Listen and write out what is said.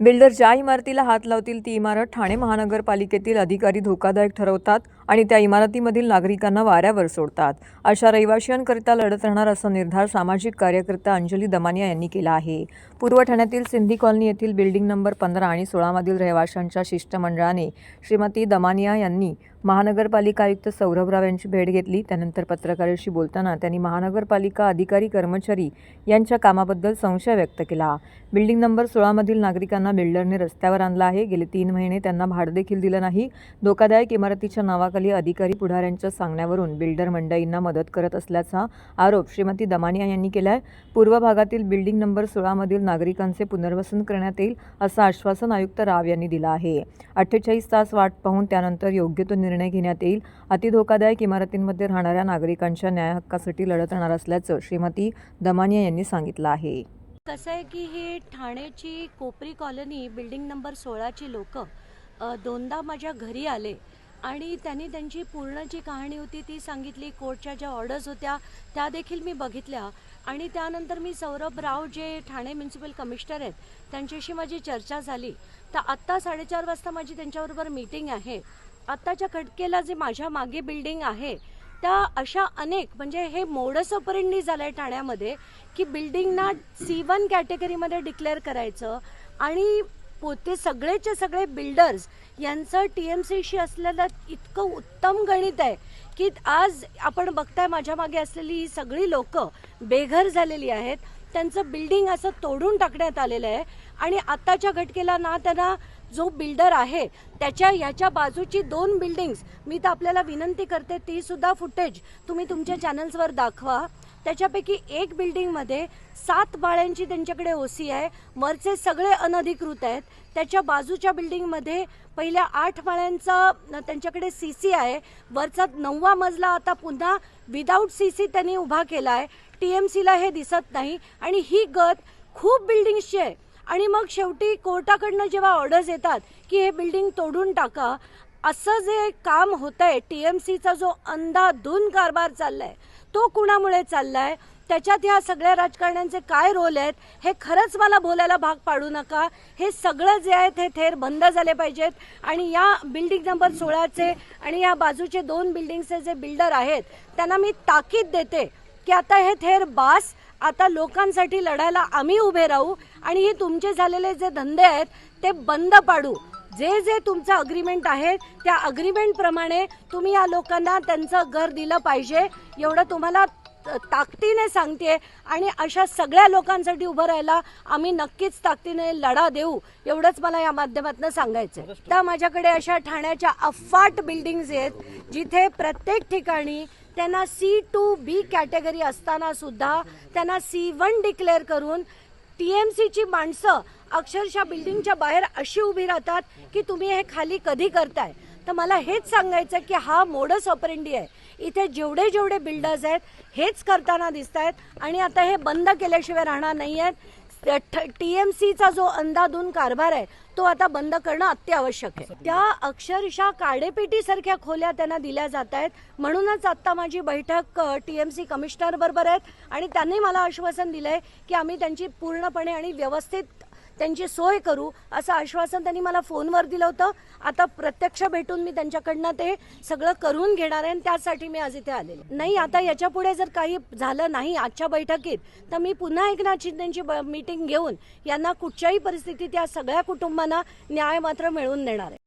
Builder ज्या इमारतीला हात लावतील ती इमारत ठाणे महानगरपालिकेतील अधिकारी धोकादायक ठरवतात. आणि त्या इमारतीमधील नागरिकांना वाऱ्यावर सोडतात. अशा रहिवाशांकरिता लढत राहणार असा निर्धार सामाजिक कार्यकर्ता अंजली दमानिया यांनी केला आहे. पूर्व ठाण्यातील सिंधी कॉलनी येथील बिल्डिंग नंबर पंधरा आणि सोळामधील रहिवाशांच्या शिष्टमंडळाने श्रीमती दमानिया यांनी महानगरपालिका आयुक्त सौरभराव यांची भेट घेतली. त्यानंतर पत्रकारांशी बोलताना त्यांनी महानगरपालिका अधिकारी कर्मचारी यांच्या कामाबद्दल संशय व्यक्त केला. बिल्डिंग नंबर सोळामधील नागरिकांना बिल्डरने रस्त्यावर आणलं आहे. गेले तीन महिने त्यांना भाडं देखील दिलं नाही. धोकादायक इमारतीच्या नावा नावाखाली अधिकारी पुढाऱ्यांच्या सांगण्यावरून बिल्डर मंडळींना मदत करत असल्याचा आरोप श्रीमती दमानिया यांनी केला आहे पूर्व भागातील बिल्डिंग नंबर सोळामधील नागरिकांचे पुनर्वसन करण्यात येईल असं आश्वासन आयुक्त राव यांनी दिलं आहे अठ्ठेचाळीस तास वाट पाहून त्यानंतर योग्य तो निर्णय घेण्यात येईल अतिधोकादायक इमारतींमध्ये राहणाऱ्या नागरिकांच्या न्याय हक्कासाठी लढत राहणार असल्याचं श्रीमती दमानिया यांनी सांगितलं आहे कसं आहे की हे ठाण्याची कोपरी कॉलनी बिल्डिंग नंबर सोळाची लोक दोनदा माझ्या घरी आले आणि त्यांनी त्यांची पूर्ण जी कहाणी होती ती सांगितली. कोर्टच्या ज्या ऑर्डर्स होत्या त्या देखील मी बघितल्या. आणि त्यानंतर मी सौरभ राव जे ठाणे म्युन्सिपल कमिशनर आहेत त्यांच्याशी माझी चर्चा झाली. तर आत्ता साडेचार वाजता माझी त्यांच्याबरोबर मीटिंग आहे. आत्ताच्या खटकेला जे माझ्या मागे बिल्डिंग आहे त्या अशा अनेक म्हणजे हे मोडस ऑपरेंडी झालं आहे ठाण्यामध्ये की बिल्डिंगना सी वन कॅटेगरीमध्ये डिक्लेअर करायचं आणि पोते सगळेचे सगळे बिल्डर्स यांचं टी एम सीशी असलेलं इतकं उत्तम गणित आहे की आज आपण बघताय माझ्या मागे असलेली ही सगळी लोक बेघर झालेली आहेत. त्यांचं बिल्डिंग असं तोडून टाकण्यात आलेलं आहे. आणि आत्ताच्या घटकेला ना त्यांना जो बिल्डर आहे त्याच्या याच्या बाजूची दोन बिल्डिंग्स मी तर आपल्याला विनंती करते ती सुद्धा फुटेज तुम्ही तुमच्या चॅनल्सवर दाखवा. त्याच्यापैकी एक बिल्डिंगमध्ये सात बाळ्यांची त्यांच्याकडे ओसी आहे. वरचे सगळे अनधिकृत आहेत. त्याच्या बाजूच्या बिल्डिंगमध्ये पहिल्या आठ माळ्यांचा त्यांच्याकडे सी सी आहे. वरचा नववा मजला आता पुन्हा विदाऊट सी सी त्यांनी उभा केला आहे. टी एम सीला हे दिसत नाही. आणि ही गत खूप बिल्डिंग्सची आहे. आणि मग शेवटी कोर्टाकडनं जेव्हा ऑर्डर्स येतात की हे बिल्डिंग तोडून टाका असं जे काम होत आहे टी एम सीचा जो अंधाधून कारभार चाललाय तो कुणामुळे चाललाय? त्याच्यात ह्या सगळ्या राजकारण्यांचे काय रोल आहेत? हे खरंच मला बोलायला भाग पाडू नका. हे सगळं जे आहेत हे थेर बंद झाले पाहिजेत. आणि या बिल्डिंग नंबर सोळाचे आणि या बाजूचे दोन बिल्डिंगचे जे बिल्डर आहेत त्यांना मी ताकीद देते की आता हे थेर बास आता लोकांसाठी लढायला आम्ही उभे राहू आणि हे तुमचे झालेले जे धंदे आहेत ते बंद पाडू. जे जे तुमचं अग्रीमेंट आहे त्या अग्रीमेंटप्रमाणे तुम्ही या लोकांना त्यांचं घर दिलं पाहिजे एवढं तुम्हाला ताकदीने सांगते आणि अशा सगळ्या लोकांसाठी उभं राहायला आम्ही नक्कीच ताकदीने लढा देऊ एवढंच मला या माध्यमातून सांगायचं आहे. त्या माझ्याकडे अशा ठाण्याच्या अफाट बिल्डिंग्स आहेत जिथे प्रत्येक ठिकाणी त्यांना सी टू बी कॅटेगरी असताना सुद्धा त्यांना सी वन डिक्लेअर करून टी एम सीची माणसं अक्षरशः बिल्डिंगच्या बाहेर अशी उभी राहतात की तुम्ही हे खाली कधी करताय? तर मला हेच सांगायचं की हा मोडस ऑपरेंडी आहे. इथे जेवढे जेवढे बिल्डर्स आहेत हेच करताना दिसत आहेत आणि आता हे बंद केल्याशिवाय राहणार नाही आहेत टी एम सीचा जो अंधाधुंद कारभार आहे तो आता बंद करणं अत्यावश्यक आहे. त्या अक्षरशः काडेपेटीसारख्या खोल्या त्यांना दिल्या जात आहेत. म्हणूनच आता माझी बैठक टी एम सी कमिशनर बरोबर आहेत. आणि त्यांनी मला आश्वासन दिलंय की आम्ही त्यांची पूर्णपणे आणि व्यवस्थित त्यांची सोय करू असं आश्वासन त्यांनी मला फोनवर दिलं होतं. आता प्रत्यक्ष भेटून मी त्यांच्याकडनं ते सगळं करून घेणार आहे आणि त्यासाठी मी आज इथे आलेले. नाही आता याच्यापुढे जर काही झालं नाही आजच्या बैठकीत तर मी पुन्हा एकनाथ शिंदेची मीटिंग घेऊन यांना कुठच्याही परिस्थितीत या सगळ्या कुटुंबांना न्याय मात्र मिळवून देणार आहे.